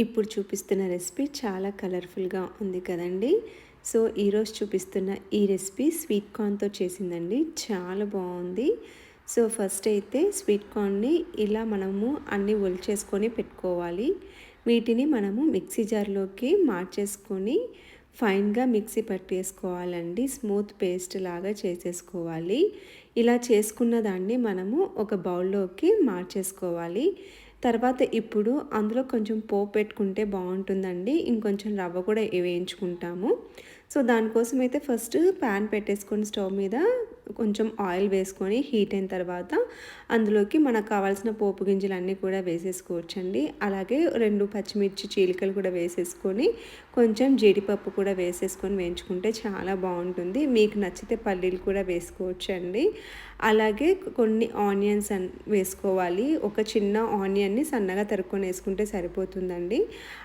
ఇప్పుడు చూపిస్తున్న రెసిపీ చాలా కలర్ఫుల్గా ఉంది కదండి. సో ఈరోజు చూపిస్తున్న ఈ రెసిపీ స్వీట్ కార్న్తో చేసిందండి. చాలా బాగుంది. సో ఫస్ట్ అయితే స్వీట్ కార్న్ని ఇలా మనము అన్నీ ఒలిచేసుకొని పెట్టుకోవాలి. వీటిని మనము మిక్సీ జార్లోకి మార్చేసుకొని ఫైన్గా మిక్సీ పట్టేసుకోవాలండి. స్మూత్ పేస్ట్ లాగా చేసేసుకోవాలి. ఇలా చేసుకున్న దాన్ని మనము ఒక బౌల్లోకి మార్చేసుకోవాలి. తర్వాత ఇప్పుడు అందులో కొంచెం పోపు పెట్టుకుంటే బాగుంటుందండి. ఇంకొంచెం రవ్వ కూడా వేయించుకుంటాము. సో దానికోసం అయితే ఫస్ట్ ప్యాన్ పెట్టేసుకొని స్టవ్ మీద కొంచెం ఆయిల్ వేసుకొని హీట్ అయిన తర్వాత అందులోకి మనకు కావాల్సిన పోపు గింజలు అన్నీ కూడా వేసేసుకోవచ్చండి. అలాగే రెండు పచ్చిమిర్చి చీలికలు కూడా వేసేసుకొని కొంచెం జీడిపప్పు కూడా వేసేసుకొని వేయించుకుంటే చాలా బాగుంటుంది. మీకు నచ్చితే పల్లీలు కూడా వేసుకోవచ్చండి. అలాగే కొన్ని ఆనియన్స్ అన్ వేసుకోవాలి. ఒక చిన్న ఆనియన్ని సన్నగా తరుక్కొని వేసుకుంటే సరిపోతుందండి.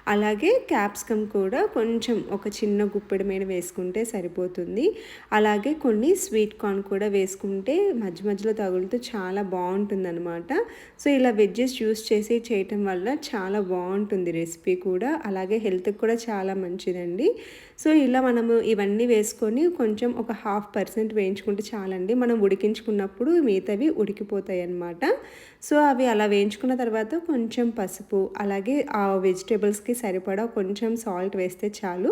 అలాగే క్యాప్సికమ్ కూడా కొంచెం ఒక చిన్న గుప్పెడు మీద వేసుకుంటే సరిపోతుంది. అలాగే కొన్ని స్వీట్ కార్న్ కూడా వేసుకుంటే మధ్య మధ్యలో తగులుతూ చాలా బాగుంటుందన్నమాట. సో ఇలా వెజ్జెస్ యూస్ చేసి చేయటం వల్ల చాలా బాగుంటుంది రెసిపీ కూడా. అలాగే హెల్త్కి కూడా చాలా మంచిదండి. సో ఇలా మనము ఇవన్నీ వేసుకొని కొంచెం ఒక హాఫ్ పర్సెంట్ వేయించుకుంటే చాలండి. మనం ఉడికించుకున్న ఉడికించుకున్నప్పుడు మిగతావి ఉడికిపోతాయి అన్నమాట సో అవి అలా వేయించుకున్న తర్వాత కొంచెం పసుపు అలాగే ఆ వెజిటేబుల్స్కి సరిపడా కొంచెం సాల్ట్ వేస్తే చాలు.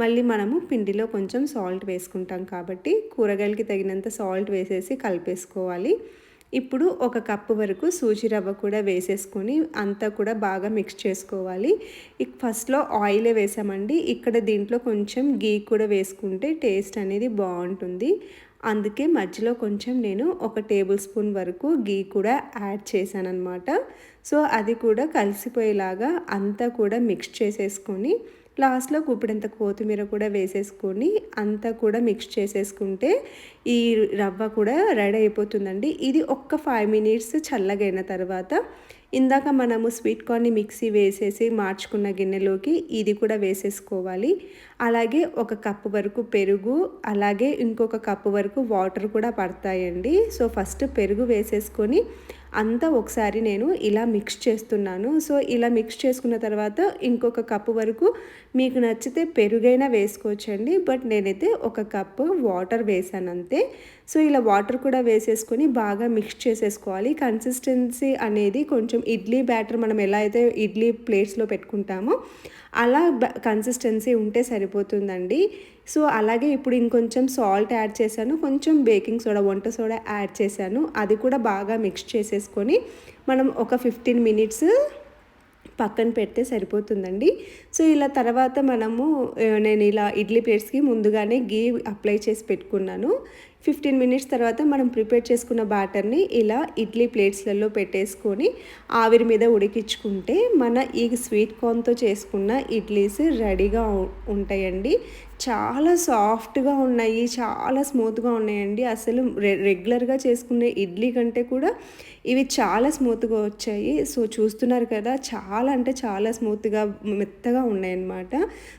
మళ్ళీ మనము పిండిలో కొంచెం సాల్ట్ వేసుకుంటాం కాబట్టి కూరగాయలకి తగినంత సాల్ట్ వేసేసి కలిపేసుకోవాలి. ఇప్పుడు ఒక కప్పు వరకు సూజీ రవ్వ కూడా వేసేసుకొని అంతా కూడా బాగా మిక్స్ చేసుకోవాలి. ఫస్ట్లో ఆయిలే వేసామండి. ఇక్కడ దీంట్లో కొంచెం గీ కూడా వేసుకుంటే టేస్ట్ అనేది బాగుంటుంది. అందుకే మధ్యలో కొంచెం నేను ఒక టేబుల్ స్పూన్ వరకు గీ కూడా యాడ్ చేశాను అనమాట సో అది కూడా కలిసిపోయేలాగా అంతా కూడా మిక్స్ చేసేసుకొని లాస్ట్లో గుప్పిడంత కొత్తిమీర కూడా వేసేసుకొని అంతా కూడా మిక్స్ చేసేసుకుంటే ఈ రవ్వ కూడా రెడీ అయిపోతుందండి. ఇది ఒక్క ఫైవ్ మినిట్స్ చల్లగైన తర్వాత ఇందాక మనము స్వీట్ కార్న్ని మిక్సీ వేసేసి మార్చుకున్న గిన్నెలోకి ఇది కూడా వేసేసుకోవాలి. అలాగే ఒక కప్పు వరకు పెరుగు అలాగే ఇంకొక కప్పు వరకు వాటర్ కూడా పడతాయండి. సో ఫస్ట్ పెరుగు వేసేసుకొని అంతా ఒకసారి నేను ఇలా మిక్స్ చేస్తున్నాను. సో ఇలా మిక్స్ చేసుకున్న తర్వాత ఇంకొక కప్పు వరకు మీకు నచ్చితే పెరుగైనా వేసుకోవచ్చండి. బట్ నేనైతే ఒక కప్పు వాటర్ వేసాను అంతే. సో ఇలా వాటర్ కూడా వేసేసుకొని బాగా మిక్స్ చేసేసుకోవాలి. కన్సిస్టెన్సీ అనేది కొంచెం ఇడ్లీ బ్యాటర్ మనం ఎలా అయితే ఇడ్లీ ప్లేట్స్లో పెట్టుకుంటామో అలా కన్సిస్టెన్సీ ఉంటే సరిపోతుందండి. సో అలాగే ఇప్పుడు ఇంకొంచెం సాల్ట్ యాడ్ చేశాను. కొంచెం బేకింగ్ సోడా వంట సోడా యాడ్ చేశాను. అది కూడా బాగా మిక్స్ చేసేసుకొని మనం ఒక ఫిఫ్టీన్ మినిట్స్ పక్కన పెడితే సరిపోతుందండి. సో ఇలా తర్వాత మనము నేను ఇలా ఇడ్లీ ప్లేట్స్కి ముందుగానే గీ అప్లై చేసి పెట్టుకున్నాను. ఫిఫ్టీన్ మినిట్స్ తర్వాత మనం ప్రిపేర్ చేసుకున్న బ్యాటర్ని ఇలా ఇడ్లీ ప్లేట్స్లలో పెట్టేసుకొని ఆవిరి మీద ఉడికించుకుంటే మన ఈ స్వీట్ కార్న్తో చేసుకున్న ఇడ్లీస్ రెడీగా ఉంటాయండి. చాలా సాఫ్ట్గా ఉన్నాయి చాలా స్మూత్గా ఉన్నాయండి. అసలు రె రెగ్యులర్గా చేసుకునే ఇడ్లీ కంటే కూడా ఇవి చాలా స్మూత్గా వచ్చాయి. సో చూస్తున్నారు కదా చాలా అంటే చాలా స్మూత్గా మెత్తగా ఉన్నాయన్నమాట.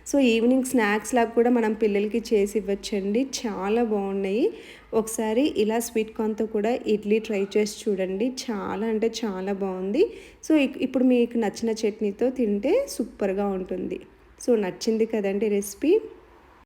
సో ఈవినింగ్ స్నాక్స్ లాగా కూడా మనం పిల్లలకి చేసి ఇవ్వచ్చండి. చాలా బాగున్నాయి. ఒకసారి ఇలా స్వీట్ కార్న్తో కూడా ఇడ్లీ ట్రై చేసి చూడండి. చాలా అంటే చాలా బాగుంది. సో ఇప్పుడు మీకు నచ్చిన చట్నీతో తింటే సూపర్గా ఉంటుంది. సో నచ్చింది కదండి రెసిపీ.